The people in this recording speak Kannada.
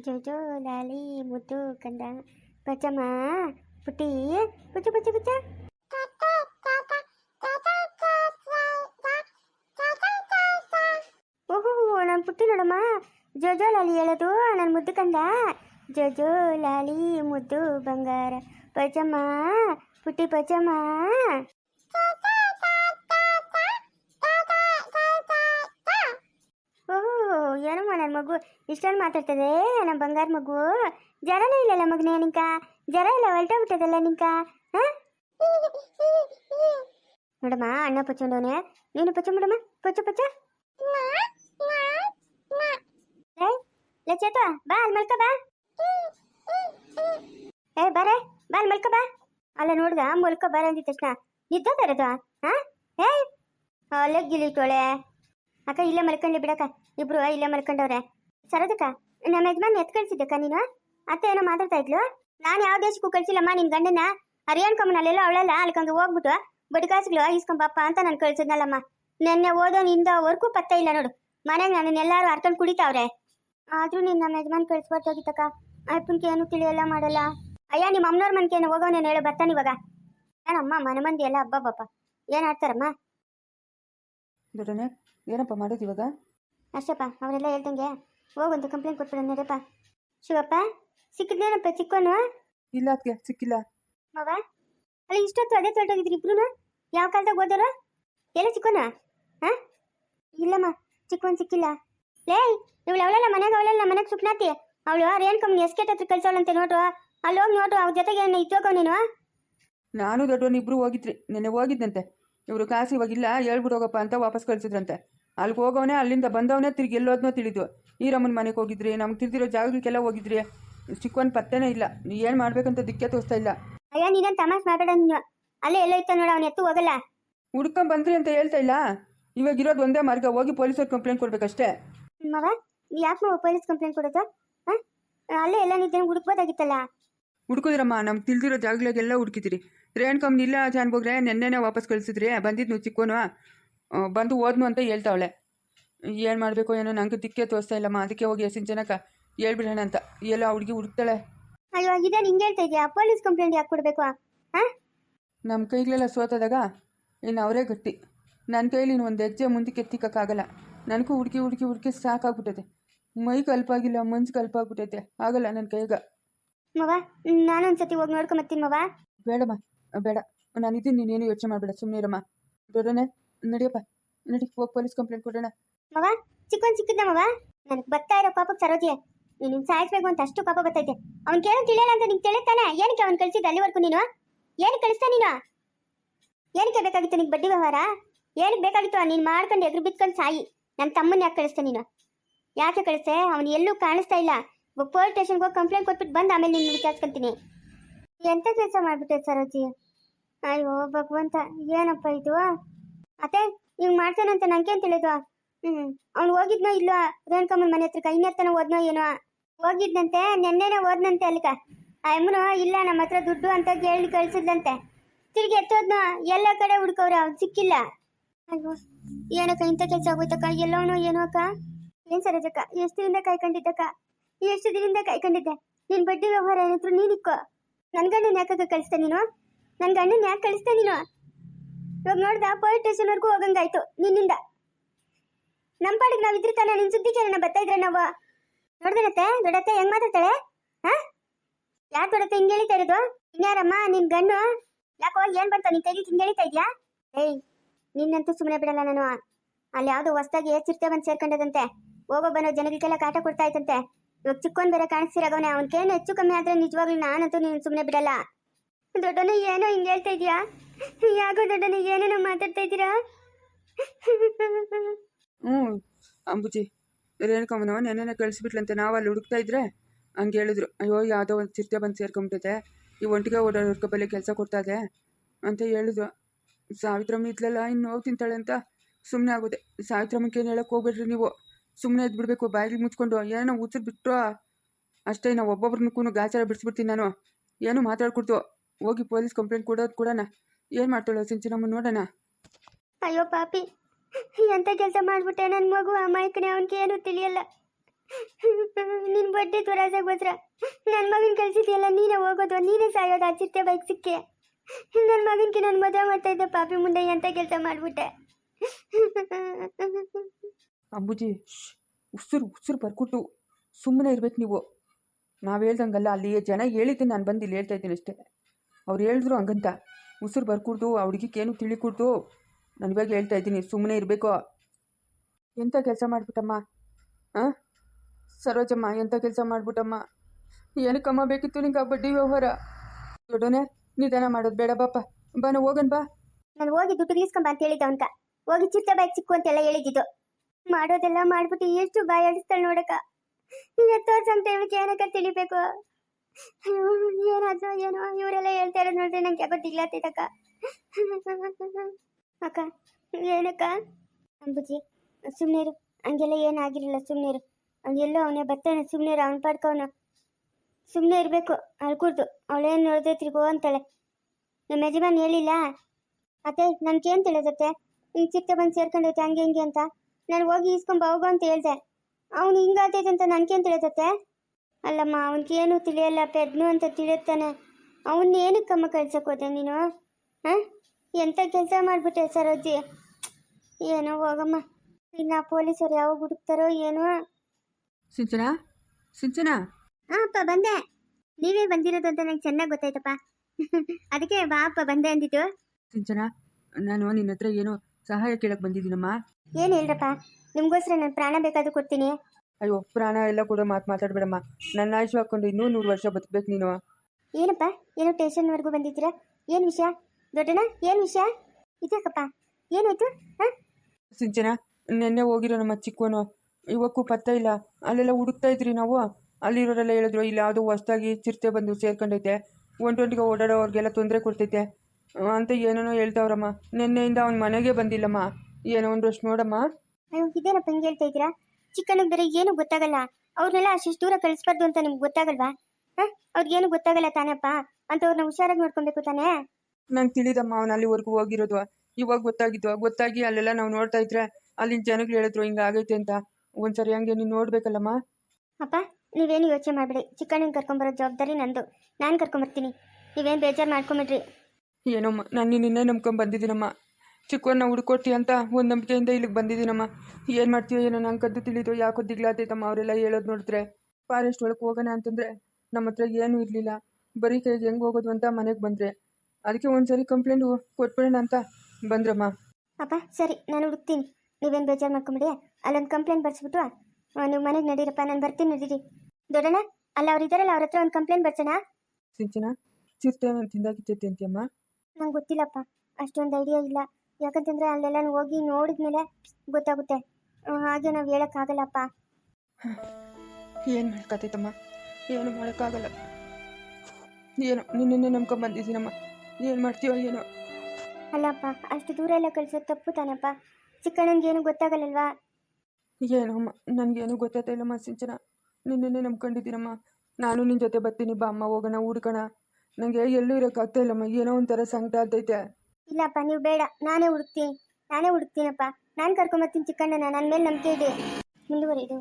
ಜೋಜೋ ಲಾಲಿ ಮುದ್ದು ಕಂದ ಪಚ್ಚಮ್ಮ ಪುಟ್ಟಿ ಪುಚ್ಚ ಪುಚ್ಚ ಪುಚ್ಚ ಓಹೋ ನಾನು ಪುಟ್ಟಿ ನೋಡಮ್ಮ ಜೋಜೋ ಲಾಲಿ ಹೇಳೋದು ನನ್ನ ಮುದ್ದು ಕಂದ ಜೋಜೋ ಲಾಲಿ ಮುದ್ದು ಬಂಗಾರ ಪಚ್ಚಮ್ಮ ಪುಟ್ಟಿ ಪಚ್ಚಮ್ಮ ಏನಮ್ಮ ನನ್ನ ಮಗು. ಇಷ್ಟೊಂದು ಮಾತಾಡ್ತದೆ ನಮ್ಮ ಬಂಗಾರ ಮಗು. ಜ್ವರನೇ ಇಲ್ಲಲ್ಲ ಮಗನೇ ನಿಂಕ? ಜರ ಇಲ್ಲ ಹೊಲ್ಟೋಗ್ಬಿಟ್ಟದಲ್ಲ ನಿಂಕ? ಹಾಂ? ನೋಡಮ್ಮ, ಅಣ್ಣ ಪಚ್ಚೊಂಡವನೆ ನೀನು ಪಚ್ಚ ಬಿಡಮ್ಮ, ಪಚ್ಚ ಪಚ್ಚ. ಲೇ ಬಾ, ಅಲ್ಲಿ ಮಲ್ಕ, ಬಾ. ಏ ಬರೇ ಬಾ, ಅಲ್ಲಿ ಮಲ್ಕ, ಬಾ. ಅಲ್ಲ ನೋಡ್ದ, ಮಲ್ಕ ಬರ ಅಂದಿದ ತಕ್ಷಣ. ನಿದ್ದೆ ತರದು ಹಾ? ಅಲ್ಲ ಅಲ್ಲೇ ಗಿಲಿಟೋಳೆ ಅಕ್ಕ, ಇಲ್ಲೇ ಮಲ್ಕೊಂಡೆ ಬಿಡಕ್ಕ. ಇಬ್ರು ಇಲ್ಲೇ ಮಲ್ಕೊಂಡವ್ರೆ. ಸರದಕ್ಕ ನಮ್ಮ ಯಜಮಾನ್ ಎತ್ ಕಳ್ಸಿದ್ದಕ್ಕ ನೀನು? ಅತ್ತೆ ಏನೋ ಮಾತಾಡ್ತಾ ಇದ್ಲು? ನಾನು ಯಾವ ದೇಶಕ್ಕೂ ಕಳ್ಸಿಲ್ಲಮ್ಮ ನಿನ್ ಗಂಡನ ಹರಿಯಾಣ ಅಲ್ಲೆಲ್ಲ ಅವಳಲ್ಲ ಅಲ್ಕಂಗೆ ಹೋಗ್ಬಿಟ್ಟು ಬಡ್ಕಾಸ್ಗಳು ಇಸ್ಕೊಂಬಪ್ಪ ಅಂತ ನಾನು ಕಳ್ಸಿದ್ನಲ್ಲಮ್ಮ. ನೆನ್ನೆ ಓದೋನಿಂದ ವರ್ಕು ಪತ್ತೆ ಇಲ್ಲ ನೋಡು. ಮನೆಗೆ ನನ್ನ ಎಲ್ಲಾರು ಅರ್ಕೊಂಡು ಕುಡಿತಾವ್ರೆ. ಆದ್ರೂ ನೀನ್ ನಮ್ಮ ಯಜಮಾನ್ ಕಳ್ಸ್ಬಾರ್ದಾಗಿತ್ತಕ್ಕ ಅಪ್ಪನ್ಗೆ ಏನು ತಿಳಿಯಲ್ಲ ಮಾಡಲ್ಲ. ಅಯ್ಯ ನಿಮ್ಮ ಅಮ್ಮನವ್ರ ಮನ್ಕೇನು ಹೋಗೋನೇನು ಹೇಳು ಬರ್ತಾನೆ ಇವಾಗ. ಮನೆ ಮಂದಿ ಎಲ್ಲ ಹಬ್ಬ ಬಪ್ಪ ಏನ್ ಆಡ್ತಾರಮ್ಮ? ದೊಡ್ಡನೆ ಏನಪ್ಪ ಮಾಡೋದು ಇವಾಗ? ಅಷ್ಟಪ್ಪ ಅವರೆಲ್ಲ ಹೇಳ್ದಂಗೆ ಹೋಗೊಂದು ಕಂಪ್ಲೇಂಟ್ ಕೊಟ್ಬಿಡ ನಡಪ್ಪ. ಶಿವಪ್ಪ ಸಿಕ್ಕಿದ್ನೇನಪ್ಪ ಚಿಕ್ಕವನು ಇಲ್ಲ ಅದಕ್ಕೆ ಸಿಕ್ಕಿಲ್ಲ. ಮವ ಅಲ್ಲಿ ಇಷ್ಟೊತ್ತು ಅದೇ ತೊಟ್ಟೋಗಿದ್ರಿ ಇಬ್ರು ಯಾವ ಕಾಲದಾಗ ಓದೋರು ಎಲ್ಲ ಚಿಕ್ಕವನ ಹಾ? ಇಲ್ಲಮ್ಮ ಚಿಕ್ಕವನ್ ಸಿಕ್ಕಿಲ್ಲ. ಲೇ ಇವಳು ಅವಳೆಲ್ಲ ಮನೆಗೆ ಅವಳೆಲ್ಲ ಮನೆಗೆ ಸುಪ್ನಾತಿ. ಅವಳು ರೇನ್ ಕಮ್ಮಿ ಎಸ್ಕೇಟ್ ಹತ್ರ ಕಳ್ಸೋಳಂತೆ ನೋಡು ಅಲ್ಲಿ ಹೋಗಿ ನೋಡು ಅವ್ರ ಜೊತೆಗೆ ಇದ್ದೋಗವ್ ನೀನು? ನಾನು ದೊಡ್ಡವನು ಇಬ್ರು ಹೋಗಿದ್ರಿ ನೆನ್ನೆ ಹೋಗಿದ್ದಂತೆ ಇವರು ಕಾಸು ಇವಾಗಿಲ್ಲ ಹೇಳ್ಬಿಟ್ಟು ಹೋಗಪ್ಪ ಅಂತ ವಾಪಸ್ ಕಳಿಸಿದ್ರಂತೆ. ಅಲ್ಲಿಗೆ ಹೋಗೋವನೇ ಅಲ್ಲಿಂದ ಬಂದವನೇ ತಿರುಗಿ ಎಲ್ಲೋದ್ನೋ ತಿಳಿದು. ಈರಮ್ಮನ ಮನೆಗೆ ಹೋಗಿದ್ರಿ ನಮ್ಗೆ ತಿಳಿದಿರೋ ಜಾಗಕ್ಕೆಲ್ಲ ಹೋಗಿದ್ರಿ. ಚಿಕ್ಕವನ್ ಪತ್ತೆನೇ ಇಲ್ಲ. ಏನು ಮಾಡ್ಬೇಕಂತ ದಿಕ್ಕೆ ತೋರಿಸ್ತಾ ಇಲ್ಲ. ಅಯ್ಯ ನೀನು ತಮಾಷ್ ಮಾಡಬೇಡ ನೀನು? ಅಲ್ಲೇ ಎಲ್ಲ ಇತ್ತ ನೋಡ ಅವ್ನು ಎತ್ತು ಹೋಗಲ್ಲ. ಹುಡ್ಕೊಂಡ್ ಬಂದ್ರಿ ಅಂತ ಹೇಳ್ತಾ ಇಲ್ಲ. ಇವಾಗ ಇರೋದು ಒಂದೇ ಮಾರ್ಗ ಹೋಗಿ ಪೊಲೀಸರ್ ಕಂಪ್ಲೇಂಟ್ ಕೊಡ್ಬೇಕಷ್ಟೇ. ಮವ ಯಾಕೆ ನಾವು ಪೊಲೀಸ್ ಕಂಪ್ಲೇಂಟ್ ಕೊಡೋದು? ಹಾಂ? ಅಲ್ಲೇ ಎಲ್ಲ ನಿದ್ದೇನು ಹುಡುಕ್ಬೋದಾಗಿತ್ತಲ್ಲ? ಹುಡ್ಕೋದಿರಮ್ಮ ನಮ್ಗೆ ತಿಳಿದಿರೋ ಜಾಗಗಳಿಗೆಲ್ಲ ಹುಡುಕಿದ್ರಿ. ರೇಣುಕಮ್ಮನ ಇಲ್ಲ ಜಾನ್ಬೋಗ್ರೆ ನೆನ್ನೆನೇ ವಾಪಸ್ ಕಳಿಸಿದ್ರಿ ಬಂದಿದ್ನು ಚಿಕ್ಕೋನು. ಬಂದು ಓದ್ನು ಅಂತ ಹೇಳ್ತಾವಳೆ. ಏನು ಮಾಡಬೇಕು ಏನೋ ನಂಗೆ ದಿಕ್ಕೆ ತೋರಿಸ್ತಾ ಇಲ್ಲಮ್ಮ ಅದಕ್ಕೆ ಹೋಗಿ ಸಿಂಚನಕ ಹೇಳ್ಬಿಡೋಣ ಅಂತ. ಎಲ್ಲೋ ಹುಡುಗಿ ಹುಡುಕ್ತಾಳೆ ಅಯ್ಯೋ ಇದೇ ನಿಂಗೆ ಹೇಳ್ತಾ ಇದೆಯಾ? ಪೊಲೀಸ್ ಕಂಪ್ಲೇಂಟ್ ಯಾಕೆ ಕೊಡಬೇಕು? ಹಾಂ? ನಮ್ಮ ಕೈಗಳೆಲ್ಲ ಸೋತದಾಗ ಇನ್ನು ಅವರೇ ಗಟ್ಟಿ. ನನ್ನ ಕೈಲಿ ಇನ್ನು ಒಂದು ಹೆಜ್ಜೆ ಮುಂದಕ್ಕೆ ಎತ್ತಿಕ್ಕಾಗಲ್ಲ ನನಗೂ ಹುಡುಕಿ ಹುಡುಕಿ ಹುಡುಕಿ ಸಾಕಾಗ್ಬಿಟ್ಟೈತೆ. ಮೈ ಕಲ್ಪಾಗಿಲ್ಲ ಮನ್ಸು ಕಲ್ಪಾಗ್ಬಿಟ್ಟೈತೆ. ಆಗಲ್ಲ ನನ್ನ ಕೈಗ. ಮವ ನಾನೊಂದ್ಸತಿ ಹೋಗಿ ನೋಡ್ಕೊಂಬತ್ತೀನಿ ಮವ. ಬೇಡಮ್ಮ. ಬೇಡ. ನಾನು ಇದೀನಿ ನೀನೇನು ಯೋಚನೆ ಮಾಡಬೇಡ. ಸುಮ್ಮನೆ ಇರಮ್ಮ. ದೊಡ್ಡನೆ, ನಡಿಯಪ್ಪ. ನಡಿ, ಹೋಗಿ ಪೊಲೀಸ್ ಕಂಪ್ಲೇಂಟ್ ಕೊಡೋಣ. ಮವ, ಚಿಕ್ಕನ್ ಸಿಕ್ಕಿದ್ದ ಮವ? ನನಗೆ ಬರ್ತಾ ಇರೋ ಪಾಪಕ್ಕೆ ಸರೋಜಿ ನೀನು ಸಾಯಿಸ್ಬೇಕು ಅಂತ ಅಷ್ಟು ಪಾಪ ಬರ್ತೈತೆ ಅವ್ನ್ ಕೇಳೋ ತಿಳಿಯಲ್ಲ ಅಂತ ನಿಂಗೆ ತಿಳಿತಾನೆ ಏನಕ್ಕೆ ಅವ್ನು ಕಳಿಸಿದ್ದು ಅಲ್ಲಿವರೆಗೂ ನೀನು? ಏನು ಕಳಿಸ್ತಾ ನೀನು? ಏನಕ್ಕೆ ಬೇಕಾಗಿತ್ತು ನಿಂಗೆ ಬಡ್ಡಿ ವ್ಯವಹಾರ? ಏನಕ್ಕೆ ಬೇಕಾಗಿತ್ತು ನೀನು ಮಾಡ್ಕೊಂಡು ಎದುರು ಬಿತ್ಕೊಂಡು ಸಾಯಿ? ನನ್ನ ತಮ್ಮನ್ನ ಯಾಕೆ ಕಳಿಸ್ತಾ ನೀನು? ಯಾಕೆ ಕಳಿಸ್ತೆ ಅವನು ಎಲ್ಲೂ ಕಾಣಿಸ್ತಾ ಇಲ್ಲ. ಪೊಲೀಸ್ ಸ್ಟೇಷನ್ಗೆ ಹೋಗಿ ಕಂಪ್ಲೇಂಟ್ ಕೊಟ್ಬಿಟ್ಟು ಬಂದು ಆಮೇಲೆ ನಿನ್ನ ವಿಚಾರಿಸ್ಕೊಂತೀನಿ. ಎಂತ ಕೆಲಸ ಮಾಡ್ಬಿಟ್ಟೆ ಸರೋಜಿ? ಅಯ್ಯೋ, ಭಗವಂತ, ಏನಪ್ಪ ಇದು? ಅತ್ತೆ, ಹಿಂಗ್ ಮಾಡ್ತಾನಂತ ನನಗೆ ಅಂತ ಹೇಳಿದ್ವಾ ಹ್ಮ್, ಅವ್ನು ಹೋಗಿದ್ನೋ ಇಲ್ವಾ? ರೇಣುಕಮ್ಮನ ಮನೆ ಹತ್ರಕ್ಕ ಇನ್ನೆತ್ತನ ಹೋದ್ನೋ ಏನೋ? ಹೋಗಿದ್ನಂತೆ, ನೆನ್ನೆನೆ ಓದ್ನಂತೆ ಅಲ್ಲಿಕ. ಆ ಅಮ್ಮನು, ಇಲ್ಲ, ನಮ್ಮ ಹತ್ರ ದುಡ್ಡು ಅಂತ ಹೇಳಿ ಕಳ್ಸಿದ್ಲಂತೆ. ತಿರ್ಗಿ ಎತ್ತೋದ್ನ ಎಲ್ಲ ಕಡೆ ಹುಡ್ಕವ್ರೆ, ಅವ್ನು ಸಿಕ್ಕಿಲ್ಲ. ಅಯ್ಯೋ, ಏನಕ್ಕ ಇಂಥ ಕೆಲಸ ಆಗೋಯ್ತಕ್ಕ? ಎಲ್ಲವನೋ ಏನೋ ಅಕ್ಕ? ಏನ್ ಸರೋಜಕ್ಕ, ಎಷ್ಟು ದಿನದಿಂದ ಕಾಯ್ಕೊಂಡಿದ್ದಕ್ಕ? ಎಷ್ಟು ದಿನದಿಂದ ಕಾಯ್ಕೊಂಡಿದ್ದೆ? ನಿನ್ ಬಡ್ಡಿ ವ್ಯವಹಾರ ಏನಿದ್ರು ನೀನಿಕ್ಕೋ? ನನ್ ಗಂಡನ ಯಾಕಾಗ ಕಳಿಸ್ತೆ ನೀನು? ನನ್ ಗಂಡನ ಯಾಕೆ ಕಳಿಸ್ತಾ ನೀನು? ಇವಾಗ ನೋಡ್ದ ಪೊಲೀಸ್ ಸ್ಟೇಷನ್ವರೆಗೂ ಹೋಗಂಗಾಯ್ತು, ನಿನ್ನಿಂದ. ನಮ್ ಪಾಡಿಗೆ ನಾವು ಇದ್ರೆ ತಾನೇ ನಿನ್ ಸುದ್ದಿ ಕೇಳೋಣ ಬರ್ತಾ ಇದ್ರೆ ನಾವು? ನೋಡ್ದನತ್ತೆ ದೊಡ್ಡತ್ತೆ ಹೆಂಗ್ ಮಾತಾಡ್ತಾಳೆ? ಹಾ? ಯಾಕೆ ದೊಡ್ಡತ್ತೆ ಹಿಂಗ್ ಹೇಳಿತಾ ಇರೋದು? ಇನ್ಯಾರಮ್ಮ ನಿನ್ ಗಣ್ಣು ಯಾಕೋ ಏನ್ ಬಂತ, ನಿನ್ ಕೈಗೆ ಹಿಂಗ್ ಹೇಳ್ತಾ ಇದ್ಯಾ? ಏಯ್, ನಿನ್ನಂತೂ ಸುಮ್ಮನೆ ಬಿಡಲ್ಲ ನಾನು. ಅಲ್ಲಿ ಯಾವ್ದೋ ಹೊಸ್ದಾಗಿ ಚಿರತೆ ಬಂದು ಸೇರ್ಕೊಂಡದಂತೆ. ಹೋಗೋ ಬನ್ನೋ ಜನಗಳಿಗೆಲ್ಲ ಕಾಟ ಕೊಡ್ತಾ ಇತ್ತಂತೆ ಇವಾಗ ಚಿಕ್ಕೊಂದ್ ಬೇರೆ ಕಾಣಿಸ್ತಿರಾಗವನೆ ಅವನ್ಕೇನು ಹೆಚ್ಚು ಕಮ್ಮಿ ಆದ್ರೆ ನಿಜವಾಗ್ಲೂ ನಾನಂತೂ ನೀನು ಸುಮ್ಮನೆ ಬಿಡಲ್ಲ. ದೊಡ್ಡನ ಏನೋ ಹಿಂಗೆ ಹೇಳ್ತಾ ಇದೀಯಾ? ಯಾಕೋ ದೊಡ್ಡನ ಏನೇನೋ ಮಾತಾಡ್ತಾ ಇದ್ದೀರಾ? ಹ್ಞೂ ಅಂಬುಜಿ. ರೇಣುಕಮ್ಮನವ ನೆನ್ನೆನೆ ಕಳಿಸ್ಬಿಟ್ಲಂತೆ, ನಾವು ಅಲ್ಲಿ ಹುಡುಕ್ತಾ ಇದ್ರೆ? ಹಂಗೆ ಹೇಳಿದ್ರು. ಅಯ್ಯೋ, ಯಾವುದೋ ಒಂದು ಚಿರತೆ ಬಂದು ಸೇರ್ಕೊಂಬಿಟ್ಟೈತೆ ಈ ಒಂಟಿಗೆ ಓಡಾಡೋರ್ಕ ಬೆಲೆ ಕೆಲಸ ಕೊಡ್ತಾ ಇದೆ ಅಂತ ಹೇಳಿದ್ರು. ಸಾವಿತ್ರಮ್ಮ ಇದ್ಲಲ್ಲ, ಇನ್ನು ನೋವು ತಿಂತಾಳೆ ಅಂತ ಸುಮ್ಮನೆ ಆಗುತ್ತೆ ಸಾವಿತ್ರಮ್ಮಕ್ಕೆ ಏನು ಹೇಳಕ್ಕೆ ಹೋಗ್ಬೇಡ್ರಿ ನೀವು. ಸುಮ್ಮನೆ ಎದ್ಬಿಡ್ಬೇಕು ಬಾಯಿಗೆ ಮುಚ್ಕೊಂಡು ಏನೋ ಉಸಿರು ಬಿಟ್ಟರು ಅಷ್ಟೇ, ನಾವು ಒಬ್ಬೊಬ್ರನ್ನಕ್ಕೂ ಗಾಚಾರ ಬಿಡಿಸ್ಬಿಡ್ತೀನಿ ನಾನು. ಏನು ಮಾತಾಡ್ಕೊಡ್ತು ಹೋಗಿ ಪೊಲೀಸ್ ಕಂಪ್ಲೇಂಟ್ ಕೊಡೋದು ಕೊಡೋಣ ಏನು ಮಾಡ್ತಾಳೋ ಸಿಂಚನಮ್ಮ ನೋಡೋಣ. ಅಯ್ಯೋ ಪಾಪಿ, ಎಂತ ಕೆಲಸ ಮಾಡ್ಬಿಟ್ಟೆ ನನ್ನ ಮಗು ಅಮಾಯಕನೇ ಅವನಿಗೆ ಏನು ತಿಳಿಯಲ್ಲ. ನಿನ್ ಬಡ್ಡಿ ದುರಾಸೆಗೋಸ್ಕರ ನನ್ನ ಮಗನ ಕಳ್ಸಿದ್ಯಲ್ಲ, ನೀನೇ ಹೋಗೋದು, ನೀನೇ ಸಾಯೋದು ಆ ಚಿತ್ತೆ ಬೈಕ್ ಸಿಕ್ಕೆ. ನನ್ನ ಮಗನ್ಗೆ ನಾನು ಮದುವೆ ಮಾಡ್ತಾ ಇದ್ದೆ ಪಾಪಿ ಮುಂದೆ, ಎಂತ ಕೆಲಸ ಮಾಡ್ಬಿಟ್ಟೆ? ಅಂಬುಜಿ ಉಸಿರು ಉಸಿರು ಬರ್ಕೊಟ್ಟು ಸುಮ್ಮನೆ ಇರ್ಬೇಕು ನೀವು. ನಾವು ಹೇಳ್ದಂಗಲ್ಲ ಅಲ್ಲಿ ಜನ ಹೇಳಿದ್ದು ನಾನು ಬಂದು ಇಲ್ಲಿ ಹೇಳ್ತಾ ಇದ್ದೀನಿ ಅಷ್ಟೇ. ಅವ್ರು ಹೇಳಿದ್ರು ಹಂಗಂತ. ಉಸಿರು ಬರ್ಕೊಡ್ದು ಆ ಹುಡುಗಿಗೇನು ತಿಳಿಕೊಡ್ದು ನಾನು ಇವಾಗ ಹೇಳ್ತಾ ಇದ್ದೀನಿ ಸುಮ್ಮನೆ ಇರಬೇಕು. ಎಂಥ ಕೆಲಸ ಮಾಡ್ಬಿಟ್ಟಮ್ಮ? ಹಾಂ ಸರೋಜಮ್ಮ ಎಂಥ ಕೆಲಸ ಮಾಡಿಬಿಟ್ಟಮ್ಮ? ಏನಕ್ಕಮ್ಮ ಬೇಕಿತ್ತು ನಿಂಗೆ ಆ ಬಡ್ಡಿ ವ್ಯವಹಾರ? ದೊಡ್ಡನೆ, ನಿಧಾನ ಮಾಡೋದು ಬೇಡ ಬಾಪ ಬಾ ಹೋಗನ್ ಬಾ. ನಾನು ಹೋಗಿ ದುಡ್ಡು ಇಸ್ಕೊಂಬ ಅಂತ ಹೇಳಿದ್ದ ಅವನ್ಕ ಹೋಗಿ ಚಿತ್ತ ಬೈಕ್ ಚಿಕ್ಕು ಅಂತೆಲ್ಲ ಹೇಳಿದ್ದು ಮಾಡೋದೆಲ್ಲ ಮಾಡ್ಬಿಟ್ಟು ಎಷ್ಟು ಬಾಯ್ ನೋಡಕ್ಕ. ನೋಡಕ ಎತ್ತೋರ್ ಸಂತ ಇವಕ್ಕೆ ಏನಕ್ಕ ತಿಳಿಬೇಕು? ಏನಾದ್ರು ಏನೋ ಇವರೆಲ್ಲ ಹೇಳ್ತಾ ಇರೋದು ನೋಡ್ರಿ ನಂಗೆ ಯಾಕೋ ದಿಗ್ಲಾತೈತಕ್ಕ ಅಕ್ಕ, ಏನಕ್ಕ? ಅಂಬುಜಿ ಸುಮ್ಮನೆ ಹಂಗೆಲ್ಲ ಏನಾಗಿರಲಿಲ್ಲ ಸುಮ್ಮನೆ ಎಲ್ಲೋ ಅವನೇ ಬರ್ತಾನೆ ಸುಮ್ಮನೆ ಅವ್ನ ಸುಮ್ನೆ ಸುಮ್ಮನೆ ಇರಬೇಕು ಅಳ್ಕೂಡ್ದು ಅವಳೇನು ನೋಡಿದ್ರೆ ತಿರ್ಗೋ ಅಂತಾಳೆ. ನಮ್ಮ ಯಜಮಾನ್ ಹೇಳಿಲ್ಲ? ಅತ್ತೆ ನನ್ಗೇನು ತಿಳಿದತ್ತೆ ಹಿಂಗೆ ಚಿಕ್ಕ ಬಂದು ಸೇರ್ಕೊಂಡೈತೆ ಹಂಗೆ ಹಿಂಗೆ ಅಂತ? ನಾನು ಹೋಗಿ ಈಸ್ಕೊಂಡ್ ಹೋಗು ಅಂತ ಹೇಳ್ದೆ. ಅವನು ಹಿಂಗಾತೈತೆ ಅಂತ ನನ್ಗೇನು ತಿಳಿಯತ್ತೆ? ಅಲ್ಲಮ್ಮ ಅವನಿಗೇನು ತಿಳಿಯಲ್ಲ ಪೆದ್ನು ಅಂತ ತಿಳಿಯುತ್ತಾನೆ. ಕಳ್ಸಕ್ ಹೋದೆ ನೀನು? ಹಾಂ? ಎಂಥ ಕೆಲಸ ಮಾಡಿಬಿಟ್ಟೆ ಸರೋಜಿ? ಏನೋ ಹೋಗಮ್ಮ. ಇನ್ನು ಪೊಲೀಸರು ಯಾವಾಗ ಹುಡುಕ್ತಾರೋ ಏನೋ. ಸಿಂಚನಾ? ಸಿಂಚನಾ? ಹಾಂ ಅಪ್ಪ ಬಂದೆ. ನೀವೇ ಬಂದಿರೋದು ಅಂತ ನಂಗೆ ಚೆನ್ನಾಗಿ ಗೊತ್ತಾಯ್ತಪ್ಪ. ಅದಕ್ಕೆ ಬಾ ಅಪ್ಪ ಬಂದೆ ಅಂದಿದ್ದು. ಸಿಂಚನಾ ನಾನು ನಿನ್ನ ಹತ್ರ ಏನೋ ಸಹಾಯ ಕೇಳಕ್ಕೆ ಬಂದಿದ್ದೀನಮ್ಮ. ಏನು ಹೇಳ್ರಪ್ಪ? ನಿಮಗೋಸ್ಕರ ನಾನು ಪ್ರಾಣ ಬೇಕಾದ್ರೂ ಕೊಡ್ತೀನಿ. ಅಯ್ಯೋ ಪ್ರಾಣ ಎಲ್ಲ ಕೂಡ ಮಾತು ಮಾತಾಡ್ಬೇಡಮ್ಮ. ನನ್ನ ಆಯುಷ್ ಹಾಕೊಂಡು ಇನ್ನೂ ನೂರು ವರ್ಷ ಬದುಕಬೇಕು ನೀನು. ಏನಪ್ಪ? ಏನೋ ಟೇಷನ್ವರೆಗೂ ಬಂದಿದ್ದೀರಾ? ಏನು ವಿಷಯ? ದೊಡ್ಡಣ್ಣ ಏನು ವಿಷಯ? ಇದ್ಯಾಕಪ್ಪ? ಏನಾಯ್ತು? ಹಾಂ? ಸಿಂಚನ ನಿನ್ನೆ ಹೋಗಿರೋ ನಮ್ಮ ಚಿಕ್ಕವನು. ಇವಕ್ಕೂ ಪತ್ತ ಇಲ್ಲ. ಅಲ್ಲೆಲ್ಲ ಹುಡುಕ್ತಾ ಇದ್ರಿ ನಾವು? ಅಲ್ಲಿರೋರೆಲ್ಲ ಹೇಳಿದ್ರು ಇಲ್ಲಿ ಯಾವುದೋ ಹೊಸ್ದಾಗಿ ಚಿರತೆ ಬಂದು ಸೇರ್ಕೊಂಡೈತೆ. ಒಂಟೊಂಟಿಗೆ ಓಡಾಡೋರ್ಗೆಲ್ಲ ತೊಂದರೆ ಕೊಡ್ತೈತೆ. ಅಂತ ಏನೇನೋ ಹೇಳ್ತಾವ್ರಮ್ಮ. ನಿನ್ನೆಯಿಂದ ಅವ್ನ ಮನೆಗೆ ಬಂದಿಲ್ಲಮ್ಮ. ಏನೋ ಒಂದಷ್ಟು ನೋಡಮ್ಮ. ಅಯ್ಯೋ ಇದೇನಪ್ಪ ಹಿಂಗೆ ಹೇಳ್ತಾ ಇದ್ದೀರಾ? ಚಿಕ್ಕನಿಗೆ ಬೇರೆ ಏನು ಗೊತ್ತಾಗಲ್ಲ. ಅವ್ರನ್ನೆಲ್ಲ ಅಷ್ಟು ದೂರ ಕಳಿಸ್ಬಾರ್ದು ಅಂತ ನಿಮ್ಗೆ ಗೊತ್ತಾಗಲ್ವಾ? ಅವ್ರಿಗೆ ಏನು ಗೊತ್ತಾಗಲ್ಲ ತಾನೇಪ್ಪ. ಅಂಥವ್ರನ್ನ ಹುಷಾರಾಗಿ ನೋಡ್ಕೊಬೇಕು ತಾನೇ? ನಂಗೆ ತಿಳಿದಮ್ಮ ಅವ್ನ ಅಲ್ಲಿವರೆಗೂ ಹೋಗಿರೋದು. ಇವಾಗ ಗೊತ್ತಾಗಿದ್ದು. ಗೊತ್ತಾಗಿ ಅಲ್ಲೆಲ್ಲ ನಾವು ನೋಡ್ತಾ ಇದ್ರೆ ಅಲ್ಲಿನ ಜನಗಳು ಹೇಳಿದ್ರು ಹಿಂಗ ಆಗೈತೆ ಅಂತ. ಒಂದ್ಸರಿ ಹಂಗೆ ನೀನು ನೋಡ್ಬೇಕಲ್ಲಮ್ಮ. ಅಪ್ಪ ನೀವೇನು ಯೋಚನೆ ಮಾಡಬೇಡಿ. ಚಿಕ್ಕಣ್ಣನ ಕರ್ಕೊಂಬರೋ ಜವಾಬ್ದಾರಿ ನಂದು. ನಾನು ಕರ್ಕೊಂಬರ್ತೀನಿ. ನೀವೇನು ಬೇಜಾರು ಮಾಡ್ಕೊಂಬಿಡ್ರಿ. ಏನಮ್ಮ ನಾನು ನಿನ್ನೆ ನಂಬ್ಕೊಂಡು ಬಂದಿದ್ದೀನಮ್ಮ. ಚಿಕ್ಕವನ್ನ ಹುಡ್ಕೊಡ್ತಿ ಅಂತ ಒಂದು ನಂಬಿಕೆಯಿಂದ ಇಲ್ಲಿಗೆ ಬಂದಿದ್ದೀನಮ್ಮ. ಏನು ಮಾಡ್ತೀಯೋ ಏನೋ ನಂಗೆ ಕದ್ದು ತಿಳಿದು ಯಾಕೋ ದಿಗ್ಲಾತೈತಮ್ಮ ಅವರೆಲ್ಲ ಹೇಳೋದು ನೋಡಿದ್ರೆ ಫಾರೆಸ್ಟ್ ಒಳಗೆ ಹೋಗೋಣ ಅಂತಂದರೆ ನಮ್ಮ ಹತ್ರ ಏನೂ ಇರಲಿಲ್ಲ. ಬರೀ ಕೈಗೆ ಹೆಂಗೆ ಹೋಗೋದು ಅಂತ ಮನೆಗೆ ಬಂದರೆ. ಅದಕ್ಕೆ ಒಂದು ಸರಿ ಕಂಪ್ಲೇಂಟ್ ಕೊಟ್ಬಿಡೋಣ ಅಂತ ಬಂದ್ರಮ್ಮ. ಅಪ್ಪ ಸರಿ ನಾನು ಹುಡುಕ್ತೀನಿ. ನೀವೇನು ಬೇಜಾರು ಮಾಡ್ಕೊಂಬಿಡಿ ಅಲ್ಲೊಂದು ಕಂಪ್ಲೇಂಟ್ ಬರ್ಸ್ಬಿಟ್ಟು ನೀವು ಮನೆಗೆ ನಡೀರಪ್ಪ ನಾನು ಬರ್ತೀನಿ ನಡೀರಿ. ದೊಡ್ಡಣ್ಣ ಅಲ್ಲ ಅವ್ರು ಇದ್ದಾರಲ್ಲ ಅವ್ರ ಹತ್ರ ಒಂದು ಕಂಪ್ಲೇಂಟ್ ಬರ್ಸೋಣ? ಸಿಂಚನ ಚಿರ್ತೆ ನಾನು ಚಿರ್ತೆ ಅಂತೀಯಮ್ಮ. ನಂಗೆ ಗೊತ್ತಿಲ್ಲಪ್ಪ ಅಷ್ಟೊಂದು ಐಡಿಯಾ ಇಲ್ಲ. ಯಾಕಂತಂದ್ರೆ ಅಲ್ಲೆಲ್ಲ ಹೋಗಿ ನೋಡಿದ್ಮೇಲೆ ಗೊತ್ತಾಗುತ್ತೆ. ಹಾಗೆ ನಾವು ಹೇಳೋಕ್ಕಾಗಲ್ಲಪ್ಪ. ಏನು ಮಾಡ್ಕತ್ತೈತಮ್ಮ ಏನು ಮಾಡೋಕ್ಕಾಗಲ್ಲ. ಏನೋ ನಿನ್ನೆ ನಮ್ಕೊಂಡ್ ಬಂದಿದ್ದೀನಮ್ಮ. ಏನು ಮಾಡ್ತೀಯೋ ಏನೋ. ಅಲ್ಲಪ್ಪ ಅಷ್ಟು ದೂರ ಎಲ್ಲ ಕಳ್ಸೋದು ತಪ್ಪು ತಾನಪ್ಪ. ಚಿಕ್ಕಣ್ಣಂಗೆ ಏನು ಗೊತ್ತಾಗಲ್ಲಲ್ವಾ? ಏನಮ್ಮ ನನಗೇನು ಗೊತ್ತಾಗ್ತಾ ಇಲ್ಲಮ್ಮ ಸಿಂಚನ. ನಿನ್ನೆ ನಂಬ್ಕೊಂಡಿದ್ದೀನಮ್ಮ. ನಾನು ನಿನ್ನ ಜೊತೆ ಬರ್ತೀನಿ ಬಾ ಅಮ್ಮ ಹೋಗೋಣ ಹುಡ್ಕೋಣ. ನನಗೆ ಎಲ್ಲೂ ಇರೋಕ್ಕಾಗ್ತಾ ಇಲ್ಲಮ್ಮ. ಏನೋ ಒಂಥರ ಸಂಕಟ ಆಗ್ತೈತೆ. ಇಲ್ಲಪ್ಪ, ನೀವು ಬೇಡ. ನಾನೇ ಹುಡುಕ್ತೀನಿ. ನಾನೇ ಹುಡುಕ್ತೀನಪ್ಪ. ನಾನು ಕರ್ಕೊಂಬರ್ತೀನಿ ಚಿಕ್ಕಣ್ಣನ. ನನ್ನ ಮೇಲೆ ನಂಬಿಕೆ ಇದೆ. ಮುಂದುವರಿದು